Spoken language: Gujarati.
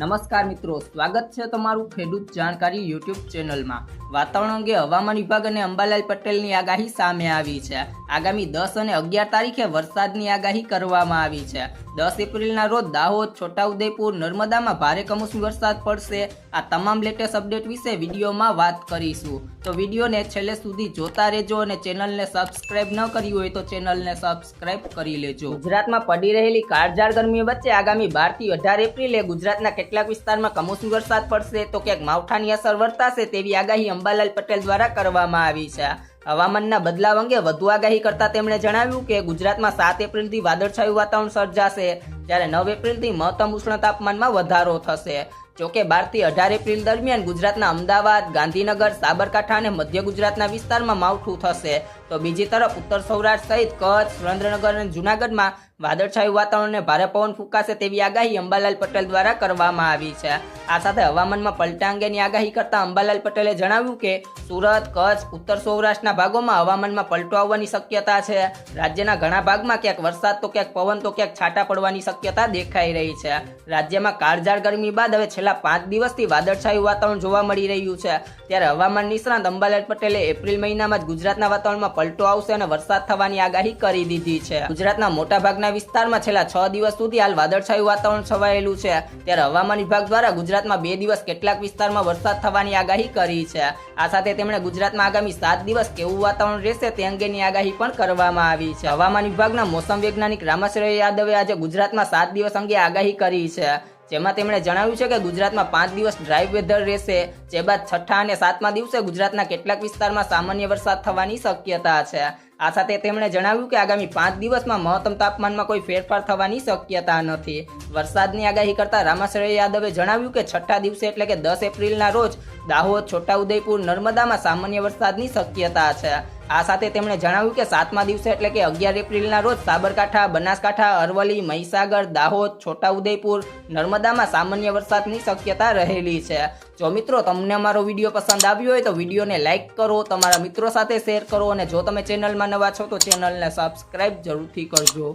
નમસ્કાર મિત્રો, સ્વાગત છે તમારું ખેડૂત જાણકારી યુટ્યુબ ચેનલમાં. વાતાવરણ અંગે હવામાન વિભાગ અને અંબાલાલ પટેલની આગાહી સામે આવી છે. આગામી દસ અને અગિયાર તારીખે વરસાદની આગાહી કરવામાં આવી છે. દસ એપ્રિલના રોજ દાહોદ, છોટાઉદેપુર, નર્મદામાં ભારે કમોસમી વરસાદ પડશે. આ તમામ લેટેસ્ટ અપડેટ વિશે વિડીયોમાં વાત કરીશું. તો વિડીયોને છેલ્લે સુધી જોતા રહેજો અને ચેનલને સબસ્ક્રાઇબ ન કરી હોય તો ચેનલને સબસ્ક્રાઇબ કરી લેજો. ગુજરાતમાં પડી રહેલી કાળઝાળ ગરમી વચ્ચે આગામી બારથી અઢાર એપ્રિલે ગુજરાતના કેટલાક વિસ્તારમાં કમોસમી વરસાદ પડશે તો ક્યાંક માવઠાની અસર વર્તાશે તેવી આગાહી અંબાલાલ પટેલ દ્વારા કરવામાં આવી છે. હવામાનના બદલાવ અંગે વધુ આગાહી કરતા તેમણે જણાવ્યું કે ગુજરાતમાં સાત એપ્રિલથી વાદળછાયું વાતાવરણ સર્જાશે, જ્યારે નવ એપ્રિલથી મહત્તમ ઉષ્ણ તાપમાનમાં વધારો થશે. જોકે બારથી અઢાર એપ્રિલ દરમિયાન ગુજરાતના અમદાવાદ, ગાંધીનગર, સાબરકાંઠા અને મધ્ય ગુજરાતના વિસ્તારમાં માવઠું થશે. તો બીજી તરફ ઉત્તર સૌરાષ્ટ્ર સહિત કચ્છ, સુરેન્દ્રનગર અને જૂનાગઢમાં વાદળછાયું વાતાવરણ અને ભારે પવન ફૂંકાશે તેવી આગાહી અંબાલાલ પટેલ દ્વારા કરવામાં આવી છે. આ સાથે હવામાનમાં પલટા અંગેની આગાહી કરતા અંબાલાલ પટેલે જણાવ્યું કે, સુરત, કચ્છ, ઉત્તર સૌરાષ્ટ્રના ભાગોમાં હવામાનમાં પલટો આવવાની શક્યતા છે. રાજ્યના ઘણા ભાગમાં ક્યાંક વરસાદ, તો ક્યાંક પવન, તો ક્યાંક છાંટા પડવાની શક્યતા દેખાઈ રહી છે. રાજ્યમાં કાળઝાળ ગરમી બાદ હવે છેલ્લા પાંચ દિવસથી વાદળછાયું વાતાવરણ જોવા મળી રહ્યું છે. ત્યારે હવામાન નિષ્ણાંત અંબાલાલ પટેલે એપ્રિલ મહિનામાં જ ગુજરાતના વાતાવરણમાં પલટો આવશે અને વરસાદ થવાની આગાહી કરી દીધી છે. ગુજરાતના મોટાભાગના વિસ્તારમાં છેલ્લા છ દિવસ સુધી હાલ વાદળછાયું વાતાવરણ છવાયેલું છે. ત્યારે હવામાન વિભાગ દ્વારા ગુજરાતમાં બે દિવસ કેટલાક વિસ્તારમાં વરસાદ થવાની આગાહી કરી છે. આ સાથે તેમણે ગુજરાતમાં આગામી સાત દિવસ કેવું વાતાવરણ રહેશે તે અંગેની આગાહી પણ કરવામાં આવી છે. હવામાન વિભાગના મોસમ વૈજ્ઞાનિક રામાશ્રય યાદવે આજે ગુજરાતમાં સાત દિવસ અંગે આગાહી કરી છે. જેમાં તેમણે જણાવ્યું છે કે ગુજરાતમાં પાંચ દિવસ ડ્રાય વેધર રહેશે. જે બાદ છઠ્ઠા અને સાતમા દિવસે ગુજરાતના કેટલાક વિસ્તારમાં સામાન્ય વરસાદ થવાની શક્યતા છે. આ સાથે તેમણે જણાવ્યું કે આગામી પાંચ દિવસમાં મહત્તમ તાપમાનમાં કોઈ ફેરફાર થવાની શક્યતા નથી. વરસાદની આગાહી કરતા રામાશ્રય યાદવે જણાવ્યું કે છઠ્ઠા દિવસે એટલે કે દસ એપ્રિલના રોજ દાહોદ, છોટાઉદેપુર, નર્મદામાં સામાન્ય વરસાદની શક્યતા છે. આ સાથે તેમણે જણાવ્યું કે સાતમા દિવસે એટલે કે અગિયાર એપ્રિલના રોજ સાબરકાંઠા, બનાસકાંઠા, અરવલ્લી, મહીસાગર, દાહોદ, છોટાઉદેપુર, નર્મદામાં સામાન્ય વરસાદની શક્યતા રહેલી છે. જો મિત્રો તમને અમારો વીડિયો પસંદ આવ્યો હોય તો વિડીયોને લાઇક કરો, તમારા મિત્રો સાથે શેર કરો અને જો તમે ચેનલમાં નવા છો તો ચેનલને સબસ્ક્રાઈબ જરૂરથી કરજો.